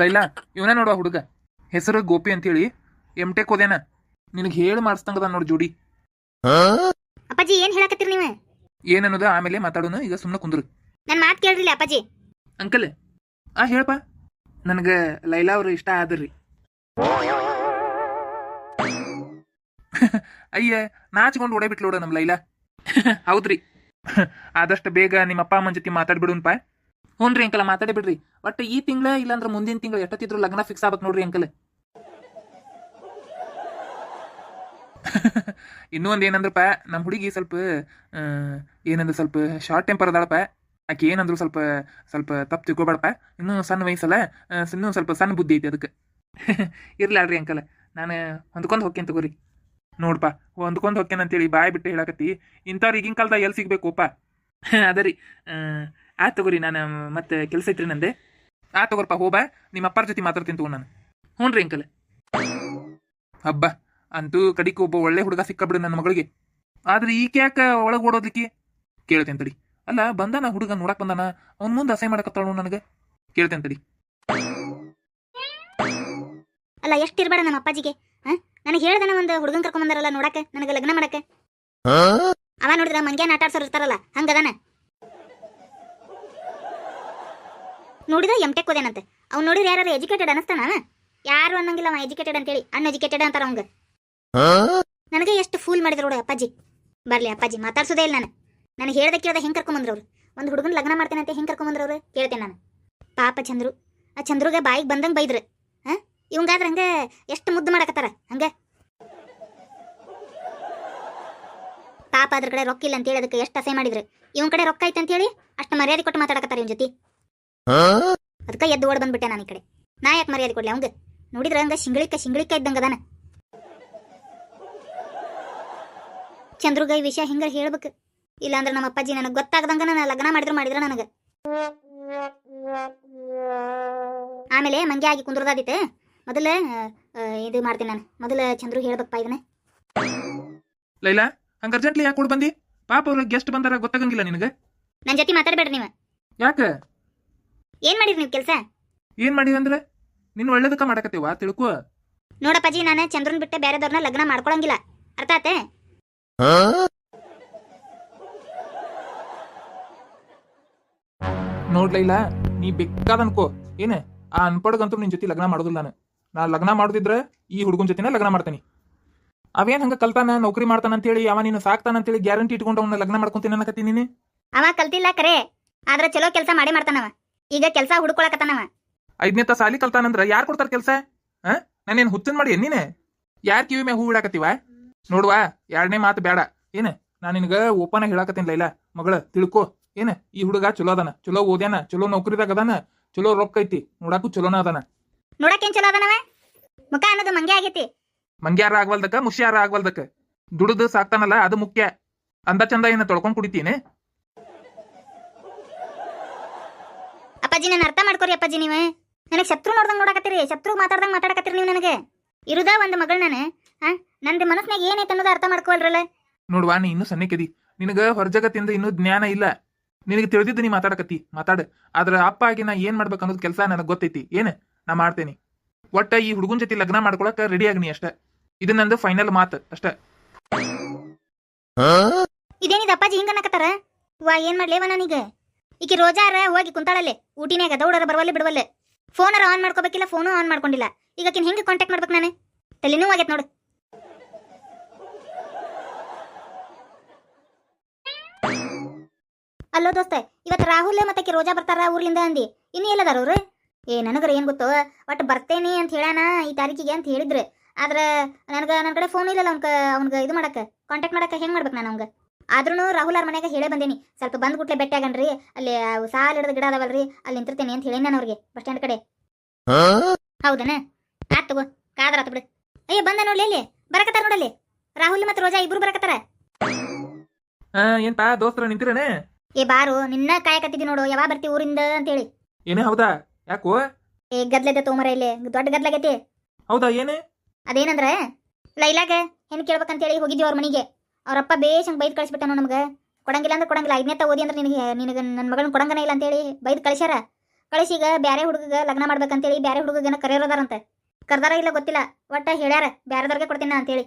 ಲೈಲಾ ಇವನ ನೋಡುವ ಹುಡುಗ. ಹೆಸರು ಗೋಪಿ ಅಂತೇಳಿ. ಎಂ ಟೆಕ್ ಓದೇನ ನಿನಗೆ ಹೇಳಿ ಮಾಡಿಸ್ತಂಗದ ನೋಡಿ ಜೋಡಿ. ಅಪ್ಪಾಜಿ ಏನ್ ಹೇಳಕತ್ತೀರಿ ನೀವು? ಏನನ್ನೋದ ಆಮೇಲೆ ಮಾತಾಡೋಣ ಈಗ ಸುಮ್ಮನೆ ಕುಂದ್ರು. ನನ್ನ ಮಾತು ಕೇಳ್ರಿಲ್ಲ ಅಪ್ಪಾಜಿ. ಅಂಕಲ್ ಆ ಹೇಳಪ್ಪ. ನನಗೆ ಲೈಲಾ ಅವ್ರ ಇಷ್ಟ ಆದ್ರಿ. ಅಯ್ಯ ನಾಚ್ಕೊಂಡು ಓಡೇ ಬಿಟ್ಲೋಡ ನಮ್ಮ ಲೈಲಾ. ಹೌದ್ರಿ. ಆದಷ್ಟು ಬೇಗ ನಿಮ್ಮ ಅಪ್ಪ ಅಮ್ಮನ ಜೊತೆ ಮಾತಾಡ್ಬಿಡುನ್ಪ. ಹ್ಞೂ ರೀ ಅಂಕಲ್ ಮಾತಾಡಿ ಬಿಡ್ರಿ. ಒಟ್ಟು ಈ ತಿಂಗಳ ಇಲ್ಲಾಂದ್ರೆ ಮುಂದಿನ ತಿಂಗಳು ಎಷ್ಟೊತ್ತಿದ್ರು ಲಗ್ನ ಫಿಕ್ಸ್ ಆಗ್ಬೇಕು ನೋಡ್ರಿ ಅಂಕಲ್. ಇನ್ನೂ ಒಂದು ಏನಂದ್ರಪ್ಪ ನಮ್ಮ ಹುಡುಗಿ ಸ್ವಲ್ಪ ಆ, ಏನಂದ್ರೆ ಸ್ವಲ್ಪ ಶಾರ್ಟ್ ಟೆಂಪರ್ ಅದಾಳಪ್ಪ ಆಕೆ ಏನಂದ್ರು ಸ್ವಲ್ಪ ಸ್ವಲ್ಪ ತಪ್ಪು ತಿಳ್ಕೊಬೇಡಪ್ಪ ಇನ್ನೂ ಸಣ್ಣ ವಯಸ್ಸಲ್ಲ ಆ, ಇನ್ನೂ ಸ್ವಲ್ಪ ಸಣ್ಣ ಬುದ್ಧಿ ಐತಿ ಅದಕ್ಕೆ ಇರ್ಲಿ ಅಲ್ರಿ ಅಂಕಲ್ ನಾನು ಹೊಂದ್ಕೊಂಡು ಹೋಗ್ತೇನೆ ತಗೋರಿ. ನೋಡ್ಪ ಹೊಂದ್ಕೊಂಡು ಹೋಗ್ತೇನೆ ಅಂತೇಳಿ ಬಾಯ್ ಬಿಟ್ಟು ಹೇಳಕತ್ತಿ. ಇಂಥವ್ರು ಈಗಿನ ಕಾಲದಾಗ ಎಲ್ಲಿ ಸಿಗ್ಬೇಕುಪ್ಪ ಅದ ರೀ ಆ ತಗೋರಿ ನಾನು ಮತ್ತೆ ಕೆಲಸ ಐತ್ರಿ ನಂದೆ. ಆ ತಗೋರಪ್ಪ ಹೋಬಾ ನಿಮ್ಮ ಅಪ್ಪಾರ ಜೊತೆ ಮಾತಾಡ್ತೀನಿ ತಗೋ ನಾನು. ಹ್ಞೂ ರೀ ಅಂಕಲ್. ಹಬ್ಬ. ಅಂತೂ ಕಡಿಕೆ ಒಬ್ಬ ಒಳ್ಳೆ ಹುಡುಗ ಸಿಕ್ಕಬಿಡು ನನ್ನ ಮಗಳಿಗೆ. ಆದ್ರೆ ಈಕೆ ಯಾಕೆ ಒಳಗೆ ಓಡೋದ್ಲಿಕ್ಕೆ? ಕೇಳ್ತೇನೆ ತಡಿ. ಅಲ್ಲ ಬಂದಾನ ಹುಡುಗ ನೋಡಕ್ ಬಂದಾನ? ಅವ್ನ ಮುಂದೆ ಅಸಹ್ಯ ಮಾಡಕತ್ತಾಳು ನನಗೆ. ಕೇಳ್ತೇನೆ ತಡಿ. ಅಲ್ಲ ಎಷ್ಟು ಇರಬೇಡ ನಮ್ಮ ಅಪ್ಪಾಜಿಗೆ. ನನಗೆ ಹೇಳ್ದನ ಒಂದು ಹುಡುಗನ್ ಕರ್ಕೊಂಡ್ ಬಂದಾರಲ್ಲ ನೋಡಕ್ಕೆ ನನಗೆ ಲಗ್ನ ಮಾಡಕ್ಕೆ ಅವ ನೋಡಿದ್ರ ಮಂಗ್ಯಾನ ಆಟ ಆಡ್ಸೋರ್ ಇರ್ತಾರಲ್ಲ ಹಂಗದಾನ? ನೋಡಿದ ಎಂ ಟೆಕ್ ಓದೇನಂತೆ ಅವ್ನು ನೋಡಿದ್ರೆ ಯಾರು ಎಜುಕೇಟೆಡ್ ಅನಸ್ತಾನ ಯಾರು ಅನ್ನಂಗಿಲ್ಲ ಅವ ಎಜುಕೇಟೆಡ್ ಅಂತೇಳಿ ಅನ್ಎಜುಕೇಟೆಡ್ ಅಂತಾರ ಅವಂಗ. ನನಗೆ ಎಷ್ಟು ಫೂಲ್ ಮಾಡಿದ್ರು ನೋಡು ಅಪ್ಪಾಜಿ. ಬರ್ಲಿ ಅಪ್ಪಾಜಿ, ಮಾತಾಡ್ಸೋದೇ ಇಲ್ಲ ನಾನು. ನನಗೆ ಹೇಳ್ದೆ ಕೇಳ್ದೆ ಹೆಂಗೆ ಕರ್ಕೊಂಬಂದ್ರು ಅವ್ರು ಒಂದು ಹುಡುಗನ ಲಗ್ನ ಮಾಡ್ತೇನೆ ಅಂತ ಕರ್ಕೊಂಬಂದ್ರು ಅವ್ರು ಕೇಳ್ತೇನೆ ನಾನು. ಪಾಪ ಚಂದ್ರು. ಆ ಚಂದ್ರುಗೆ ಬಾಯಿಗೆ ಬಂದಂಗೆ ಬೈದ್ರು. ಹಾ ಇವಂಗಾದ್ರೆ ಹಂಗೆ ಎಷ್ಟು ಮುದ್ದು ಮಾಡಕತ್ತಾರ? ಹಂಗೆ? ಪಾಪ ಅದ್ರ ಕಡೆ ರೊಕ್ಕ ಇಲ್ಲ ಅಂತೇಳಿ ಅದಕ್ಕೆ ಎಷ್ಟು ಅಸೈ ಮಾಡಿದ್ರು. ಇವನ್ ಕಡೆ ರೊಕ್ಕ ಐತೆ ಅಂತೇಳಿ ಅಷ್ಟು ಮರ್ಯಾದೆ ಕೊಟ್ಟು ಮಾತಾಡಕತ್ತಾರ ಇವನ್ ಜೊತೆ. ಅದಕ್ಕೆ ಎದ್ದು ಓಡ್ ಬಂದ್ಬಿಟ್ಟೆ ನಾನು ಈ ಕಡೆ. ನಾ ಯಾಕೆ ಮರ್ಯಾದೆ ಕೊಡ್ಲಿ ಅವಂಗ? ನೋಡಿದ್ರ ಹಂಗ ಶಿಂಗಳಿಕ ಶಿಂಗಳಿಕ ಇದ್ದಂಗ ಅದಾನ. ಚಂದ್ರುಗ ಈ ವಿಷಯ ಹಿಂಗ ಹೇಳ್ಬೇಕು. ಇಲ್ಲಾಂದ್ರೆ ನಮ್ಮ ಅಪ್ಪಾಜಿ ನನಗೆ ಗೊತ್ತಾಗದಂಗ ನಾನು ಲಗ್ನ ಮಾಡಿದ್ರು ಮಾಡಿದ್ರ ನನಗೆ. ಆಮೇಲೆ ಮಂಗೆ ಆಗಿ ಕುಂದ್ರದಾದಿತ್ತೆ. ಮೊದಲ ಇದು ಮಾಡ್ತೀನಿ ನಾನು. ಮೊದಲ ಚಂದ್ರು ಹೇಳ್ಬೇಕಪ್ಪ ಇದನ್ನ. ಲೈಲಾ ಹಂಗ ಅರ್ಜೆಂಟ್ಲಿ ಯಾಕೆ ಕೊಡ್ ಬಂದಿ? ಪಾಪ ಅವ್ರ ಗೆಸ್ಟ್ ಬಂದಾರ ಗೊತ್ತಾಗಂಗಿಲ್ಲ ನಿನಗೆ. ನನ್ನ ಜೊತೆ ಮಾತಾಡಬೇಡ ನೀವು. ಯಾಕೆ? ಏನ್ ಮಾಡಿರಿ ನೀವು ಕೆಲಸ? ಏನ್ ಮಾಡಿವಿ ಅಂದ್ರೆ? ನಿನ್ ಒಳ್ಳೇದಕ್ಕ ಮಾಡಕತ್ತೀವ ತಿಳ್ಕೊ. ನೋಡಪ್ಪಾಜಿ ನಾನು ಚಂದ್ರನ್ ಬಿಟ್ಟೆ ಬೇರೆದವ್ರನ್ನ ಲಗ್ನ ಮಾಡ್ಕೊಳಂಗಿಲ್ಲ. ಅರ್ಥ ಆತೆ? ನೋಡ್ಲ ನೀ ಬೇಕಾದ ಅನ್ಕೋ. ಏನ? ಆ ಅನ್ಪಡ್ಗಂತೂ ನಿನ್ ಜೊತೆ ಲಗ್ನ ಮಾಡೋದಿಲ್ಲ ನಾನು. ನಾ ಲಗ್ನ ಮಾಡೋದಿದ್ರೆ ಈ ಹುಡುಗನ ಜೊತೆನ ಲಗ್ನ ಮಾಡ್ತೇನೆ. ಅವೇನ್ ಹಂಗ ಕಲ್ತಾನ ನೌಕರಿ ಮಾಡ್ತಾನ ಅಂತೇಳಿ ಅವ ನೀನು ಸಾಕ್ತಾನ ಅಂತೇಳಿ ಗ್ಯಾರಂಟಿ ಇಟ್ಕೊಂಡು ಅವನ ಲಗ್ನ ಮಾಡ್ಕೊಂತೀನಿ ಅನ್ನಕತ್ತೀನಿ ನೀನು? ಅವ ಕಲ್ತಿಲ್ಲ ಕರೆ ಆದ್ರೆ ಚಲೋ ಕೆಲಸ ಮಾಡಿ ಮಾಡ್ತಾನವ. ಈಗ ಕೆಲಸ ಹುಡುಕೊಳಕತ್ತಾನವ ಐದನೇ ತಾಸ ಸಾಲಿ ಕಲ್ತಾನಂದ್ರ ಯಾರು ಕೊಡ್ತಾರ ಕೆಲ್ಸ? ಹಾ? ನಾನೇನ್ ಹುಚ್ಚನ್ ಮಾಡಿ ನೀನೆ ಯಾರ್ ಕಿವಿ ಮ್ಯಾಗ ಹೂ ಇಡಾಕತ್ತೀವ? ನೋಡ್ವಾ ಎರಡನೇ ಮಾತು ಬೇಡ ಏನ? ನಾ ನಿನಗ ಓಪನ್ ಹೇಳಾಕತ್ತೀನಿ ಲೈಲಾ. ಮಗಳ ತಿಳ್ಕೊ. ಏನ? ಈ ಹುಡುಗ ಚಲೋ ಅದಾನ. ಚಲೋ ಓದ್ಯಾನ. ಚಲೋ ನೌಕರಿದಾಗ ಅದಾನ. ಚಲೋ ರೊಕ್ಕ ಐತಿ. ನೋಡಾಕು ಚಲೋನ ಅದಾನ. ನೋಡಕ್ಕೇನ್ ಚಲೋ ಅದನವ? ಮುಖ ಅನ್ನೋದು ಮಂಗೆ ಆಗೈತಿ. ಮಂಗ್ಯಾರ ಆಗ್ವಲ್ದಕ್ಕ ಮುಷ್ಯಾರ ಆಗ್ವಲ್ದಕ್ಕ. ದುಡಿದು ಸಾಕ್ತಾನಲ್ಲ ಅದು ಮುಖ್ಯ. ಅಂದ ಚಂದ ಏನ ತೊಳ್ಕೊಂಡ್ ಕುಡಿತೀನಿ ಅಪ್ಪಾಜಿ ನಾನು ಅರ್ಥ ಮಾಡ್ಕೊರಿ ಅಪ್ಪಾಜಿ ನೀವು. ನನಗೆ ಶತ್ರು ನೋಡ್ದಂಗ್ ನೋಡಕತ್ತೀರಿ ಶತ್ರು ಮಾತಾಡ್ದಂಗ್ ಮಾತಾಡಕತ್ತೀರಿ ನೀವು ನನಗೆ. ಇರುದ ಒಂದ್ ಮಗಳ ನಾನು. ಹಾ ನಂದು ಮನಸ್ನಾಗ ಏನೈತೆ ಅನ್ನೋದು ಅರ್ಥ ಮಾಡ್ಕೊಳ್ರಲ್ಲ. ನೋಡ್ವಾ ನೀ ಇನ್ನೂ ಸಣ್ಣಕ್ಕೆದಿ ನಿನಗ ಹೊರಜಗತ್ತಿಂದ ಇನ್ನೂ ಜ್ಞಾನ ಇಲ್ಲ. ನಿನಗೆ ತಿಳಿದಿದ್ದು ನೀ ಮಾತಾಡಕತ್ತಿ ಮಾತಾಡ. ಆದ್ರ ಅಪ್ಪ ಆಗಿ ನಾ ಏನ್ ಮಾಡ್ಬೇಕು ಅನ್ನೋದು ಕೆಲಸ ನನಗೆ ಗೊತ್ತೈತಿ. ಏನ್? ನಾ ಮಾಡ್ತೇನಿ. ಒಟ್ಟ ಈ ಹುಡುಗನ್ ಜೊತೆ ಲಗ್ನ ಮಾಡ್ಕೊಳಕ ರೆಡಿ ಆಗ್ನಿ ಅಷ್ಟ. ಇದು ನಂದು ಫೈನಲ್ ಮಾತು ಅಷ್ಟ. ಇದೇನಿದ ಅಪ್ಪಾಜಿ ಹಿಂಗ ಅನ್ನಕತ್ತಾರ? ವಾ ಏನ್ ಮಾಡ್ಲೇವ ನಾನೀಗ? ಈಕಿ ರೋಜಾರ ಹೋಗಿ ಕುಂತಾಳಲ್ಲಿ. ಊಟಿನಾಗ ದೌಡರ ಬರವಲ್ಲಿ ಬಿಡವಲ್ಲೆ. ಫೋನರ ಆನ್ ಮಾಡ್ಕೋಬೇಕಿಲ್ಲ, ಫೋನು ಆನ್ ಮಾಡ್ಕೊಂಡಿಲ್ಲ. ಈಗ ಆಕಿನ ಹೆಂಗೆ ಕಾಂಟ್ಯಾಕ್ಟ್ ಮಾಡ್ಬೇಕು ನಾನು? ತಲೆನೂ ಆಗೈತೆ ನೋಡು. ಅಲ್ಲೋ ದೋಸ್ತ ಇವತ್ತು ರಾಹುಲ್ ಮತ್ತೆ ರೋಜಾ ಬರ್ತಾರ ಊರ್ಲಿಂದ ಅಂದಿ. ಇನ್ನು ಎಲ್ಲದಾರ ಅವ್ರು? ಏ, ನನಗರ ಏನು ಗೊತ್ತು? ಒಟ್ಟು ಬರ್ತೇನೆ ಅಂತ ಹೇಳಾನ ಈ ತಾರೀಕಿಗೆ ಅಂತ ಹೇಳಿದ್ರು. ಆದ್ರೆ ನನಗೆ ನನ್ನ ಕಡೆ ಫೋನ್ ಇಲ್ಲಲ್ಲ ಅವ್ನ್ಕ, ಅವ್ನ್ಗೆ ಇದು ಮಾಡಕ್ಕೆ. ಕಾಂಟ್ಯಾಕ್ಟ್ ಮಾಡಕ್ಕೆ ಹೆಂಗೆ ಮಾಡ್ಬೇಕು ನಾನು ಅವಂಗ ಆದ್ರೂ ರಾಹುಲ್ ಅವ್ರ ಮನೆಗೆ ಹೇಳೇ ಬಂದೇನಿ ಸ್ವಲ್ಪ ಬಂದ್ ಗುಟ್ಲೆ ಭೇಟಿ ಆಗನ್ರಿ ಅಲ್ಲಿ ಸಾಲ ಹಿಡಿದ ಗಿಡ ಅದಾವಲ್ರಿ ಅಲ್ಲಿ ನಿಂತಿರ್ತೇನೆ ಅಂತ ಹೇಳಿ ನಾನು ಅವ್ರಿಗೆ ಬಸ್ ಸ್ಟ್ಯಾಂಡ್ ಕಡೆ. ಹೌದನ? ಆತ್ ತಗೋ ಕಾದ್ರ ಆತ್ ಬಿಡು. ಅಯ್ಯ ಬಂದ ನೋಡ್ಲಿ ಅಲ್ಲಿ ಬರಕತ್ತಾರ ನೋಡಲ್ಲಿ. ರಾಹುಲ್ ಮತ್ತೆ ರೋಜಾ ಇಬ್ರು ಬರಕತ್ತಾರ? ಏನ್ಪಾ ದೋಸ್ತರ ನಿಂತಿರೇನೆ? ಏ ಬಾರು ನಿನ್ನ ಕಾಯಕತ್ತಿದ್ದಿ ನೋಡು ಯಾವಾಗ ಬರ್ತಿ ಊರಿಂದ ಅಂತ ಹೇಳಿ ಏನೇ ಹೌದಾ? ಯಾಕೋ? ಏ ಗದ್ಲೆದ ತೋಮರ ಇಲ್ಲಿ ದೊಡ್ಡ ಗದ್ಲಾಗೈತಿ. ಹೌದಾ ಏನೇ? ಅದೇನಂದ್ರ ಲೈಲಾಗ ಹೆಣ್ ಕೇಳ್ಬೇಕಂತೇಳಿ ಹೋಗಿದ್ವಿ ಅವ್ರ ಮನೆಗೆ. ಅವರಪ್ಪ ಬೇಷಂಗೆ ಬೈದು ಕಳಿಸ್ಬಿಟ್ಟನು ನಮ್ಗೆ. ಕೊಡಂಗಿಲ್ಲ ಅಂದ್ರೆ ಕೊಡಂಗಿಲ್ಲ, ಐದನೇ ಓದಿ ಅಂದ್ರೆ ನಿನಗೆ ನಿನಗೆ ನನ್ನ ಮಗಳನ್ನ ಕೊಡಂಗನೇ ಇಲ್ಲ ಅಂತೇಳಿ ಬೈದು ಕಳಿಸ್ಯಾರ. ಈಗ ಬೇರೆ ಹುಡುಗಗೆ ಲಗ್ನ ಮಾಡ್ಬೇಕಂತೇಳಿ ಬೇರೆ ಹುಡುಗನ ಕರೆಯೋದಾರಂತೆ ಕರ್ದಾರ ಇಲ್ಲ ಗೊತ್ತಿಲ್ಲ, ಒಟ್ಟ ಹೇಳ್ಯಾರ ಬೇರೆದವ್ರಿಗೆ ಕೊಡ್ತೀನಿ ಅಂತೇಳಿ.